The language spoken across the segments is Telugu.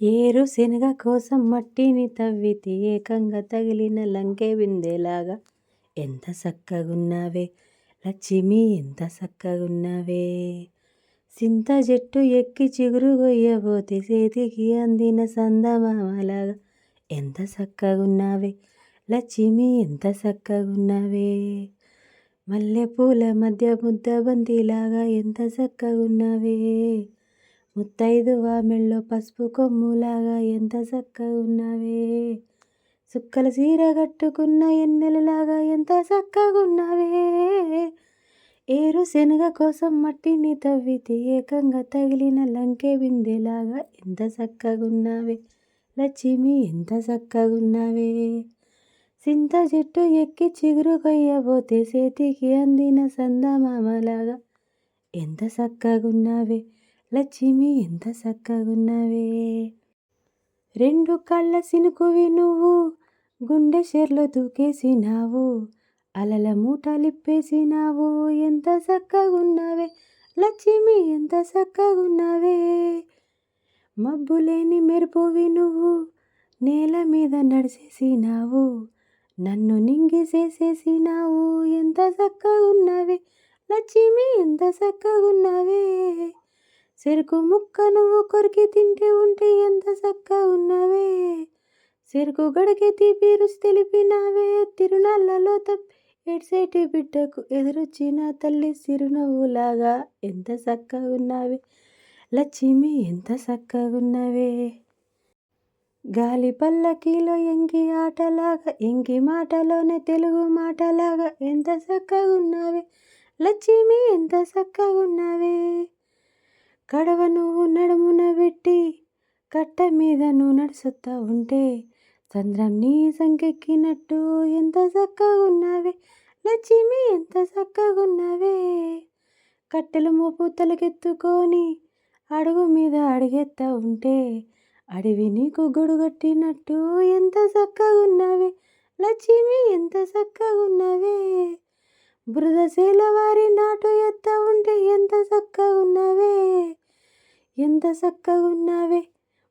ఏరు శనగ కోసం మట్టిని తవ్వితే ఏకంగా తగిలిన లంకే విందేలాగా ఎంత సక్కగున్నావే లచ్చిమి ఎంత సక్కగున్నావే సింత చెట్టు ఎక్కి చిగురు గొయ్యబోతే చేతికి అందిన సందమామలాగా. ఎంత సక్కగున్నావే లచ్చిమి ఎంత సక్కగున్నావే మల్లెపూల మధ్య ముద్ద బంతిలాగా ఎంత సక్కగున్నావే ముత్తైదువ మెళ్ళో పసుపు కొమ్ములాగా ఎంత సక్కగున్నావే సుక్కల చీర కట్టుకున్న ఎన్నెలలాగా ఎంత చక్కగున్నావే ఏరు శనగ కోసం మట్టిని తవ్వితే ఏకంగా తగిలిన లంకే బిందెలాగా ఎంత చక్కగున్నావే లక్ష్మి ఎంత చక్కగున్నావే సింత చెట్టు ఎక్కి చిగురు కొయ్యబోతే చేతికి అందిన సందమామలాగా ఎంత చక్కగున్నావే లక్ష్మి ఎంత చక్కగున్నవే రెండు కళ్ళ సినుకువి నువ్వు గుండె షెర్లో దూకేసినావు అలల మూటలిప్పేసినావు ఎంత సక్కగున్నావే లక్ష్మి ఎంత సక్కగున్నావే మబ్బులేని మెరుపువి నువ్వు నేల మీద నడిచేసినావు నన్ను నింగిసేసేసినావు ఎంత సక్కగున్నావే లక్ష్మి ఎంత సక్కగున్నావే చెరుకు ముక్క నువ్వు కొరికి తింటే ఉంటే ఎంత చక్క ఉన్నావే? చెరుకు గడకి తీపి రుచి తెలిపినావే? తిరునాళ్ళలో తప్పి ఎడ్సైటి బిడ్డకు ఎదురొచ్చిన తల్లి చిరునవ్వులాగా ఎంత చక్కగా ఉన్నావే? లక్ష్మి ఎంత చక్కగా ఉన్నావే? గాలి పల్లకీలో ఎంగి ఆటలాగా ఎంగి మాటలోనే తెలుగు మాటలాగా ఎంత చక్కగా ఉన్నావే? లక్ష్మి ఎంత చక్కగా ఉన్నావే? కడవ నువ్వు నడుమున పెట్టి కట్ట మీద నువ్వు నడుచుతా ఉంటే చంద్రం నీ సంకెక్కినట్టు ఎంత చక్కగున్నావే లక్ష్మి ఎంత చక్కగున్నావే. కట్టెలు మోపు తలకెత్తుకొని అడుగు మీద అడిగెత్తా ఉంటే అడవి నీకు గొడుగట్టినట్టు ఎంత చక్కగున్నావే లక్ష్మి ఎంత చక్కగున్నావే. ఉన్నావే బురద వారి నాటు ఎత్త ఉంటే ఎంత చక్కగున్నావే. ఎంత చక్కగా ఉన్నావే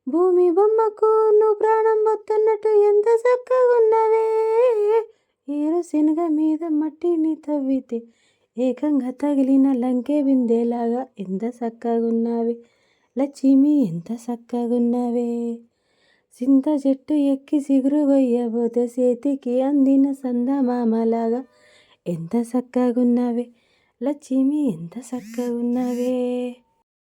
భూమి బొమ్మకు నువ్వు ప్రాణం పొత్తున్నట్టు ఎంత చక్కగా ఉన్నావే ఏరు శనగ మీద మట్టిని తవ్వితే ఏకంగా తగిలిన లంకే బిందేలాగా ఎంత చక్కగా ఉన్నావే లక్ష్మి ఎంత చక్కగా ఉన్నావే చింత చెట్టు ఎక్కి సిగురు పోయబోతే చేతికి అందిన సందమామలాగా ఎంత చక్కగా ఉన్నావే లక్ష్మి ఎంత చక్కగా ఉన్నావే